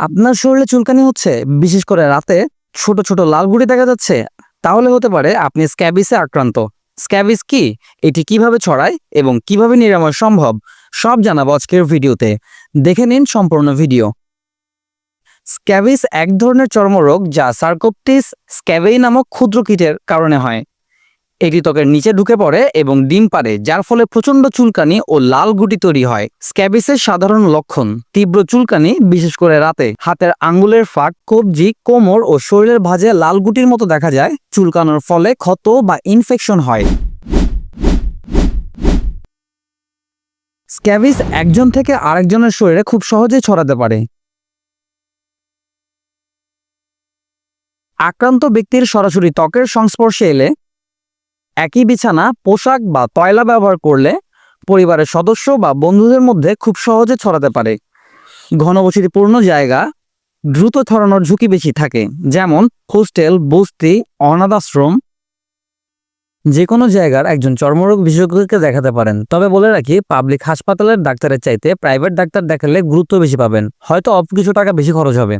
আপনার শরীরে চুলকানি হচ্ছে, বিশেষ করে রাতে ছোট ছোট লাল গুড়ি দেখা যাচ্ছে, তাহলে হতে পারে আপনি স্ক্যাবিসে আক্রান্ত। স্ক্যাবিস কি? এটি কীভাবে ছড়ায় এবং কীভাবে নিরাময় সম্ভব? সব জানাব আজকের ভিডিওতে। দেখে নিন সম্পূর্ণ ভিডিও। স্ক্যাবিস এক ধরনের চর্মরোগ যা সার্কোপটিস স্ক্যাবেই নামক ক্ষুদ্র কীটের কারণে হয়। এটি ত্বকের নিচে ঢুকে পড়ে এবং ডিম পারে যার ফলে প্রচণ্ড চুলকানি ও লাল গুটি তৈরি হয়। স্ক্যাবিসের সাধারণ লক্ষণ, তীব্র চুলকানি, বিশেষ করে রাতে। হাতের আঙ্গুলের ফাঁক, কবজি, কোমর ও শরীরের ভাঁজে লাল গুটির মতো দেখা যায়, চুলকানোর ফলে ক্ষত বা ইনফেকশন হয়। স্ক্যাবিস একজন থেকে আরেকজনের শরীরে খুব সহজেই ছড়াতে পারে। আক্রান্ত ব্যক্তির সরাসরি ত্বকের সংস্পর্শে এলে একই বিছানা, পোশাক বা তয়লা ব্যবহার করলে পরিবারের সদস্য বা বন্ধুদের মধ্যে খুব সহজে ছড়াতে পারে। ঘনবসতিপূর্ণ জায়গা দ্রুত ছড়ানোর ঝুঁকি বেশি থাকে, যেমন হোস্টেল, বস্তি, অনাথ আশ্রম। যে কোনো জায়গার একজন চর্মরোগ বিশেষজ্ঞকে দেখাতে পারেন, তবে বলে রাখি, পাবলিক হাসপাতালের ডাক্তারের চাইতে প্রাইভেট ডাক্তার দেখালে গুরুত্ব বেশি পাবেন, হয়তো অল্প কিছু টাকা বেশি খরচ হবে।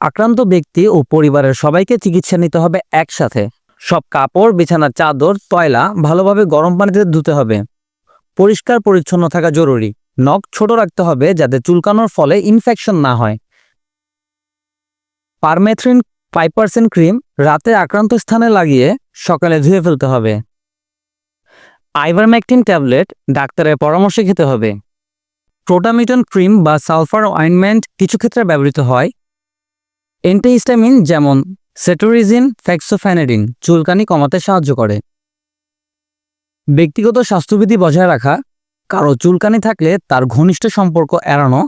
আক্রান্ত ব্যক্তি ও পরিবারের সবাইকে চিকিৎসা নিতে হবে একসাথে। সব কাপড়, বিছানার চাদর, তয়লা ভালোভাবে গরম পানিতে ধুতে হবে। পরিষ্কার পরিচ্ছন্ন থাকা জরুরি। নখ ছোট রাখতে হবে যাতে চুলকানোর ফলে ইনফেকশন না হয়। পারমেথ্রিন ফাইভ পার্সেন্ট ক্রিম রাতে আক্রান্ত স্থানে লাগিয়ে সকালে ধুয়ে ফেলতে হবে। আইভারম্যাকটিন ট্যাবলেট ডাক্তারের পরামর্শে খেতে হবে। প্রোটামিটন ক্রিম বা সালফার অয়েনমেন্ট কিছু ক্ষেত্রে ব্যবহৃত হয়। এন্টিহিস্টামিন যেমন সেটোরিজিন ফ্যাক্সোফ্যানেডিন চুলকানি কমাতে সাহায্য করে। ব্যক্তিগত স্বাস্থ্যবিধি বজায় রাখা, কারও চুলকানি থাকলে তার ঘনিষ্ঠ সম্পর্ক এড়ানো,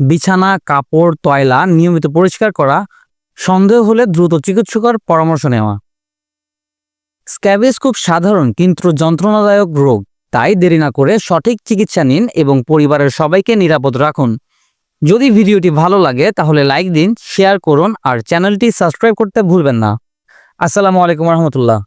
বিছানা, কাপড়, তয়লা নিয়মিত পরিষ্কার করা, সন্দেহ হলে দ্রুত চিকিৎসকের পরামর্শ নেওয়া। স্ক্যাবিস খুব সাধারণ কিন্তু যন্ত্রণাদায়ক রোগ, তাই দেরি না করে সঠিক চিকিৎসা নিন এবং পরিবারের সবাইকে নিরাপদ রাখুন। যদি ভিডিওটি ভালো লাগে, তাহলে লাইক দিন শেয়ার করুন, আর চ্যানেলটি সাবস্ক্রাইব করতে ভুলবেন না। আসসালামু আলাইকুম রহমতুল্লাহ।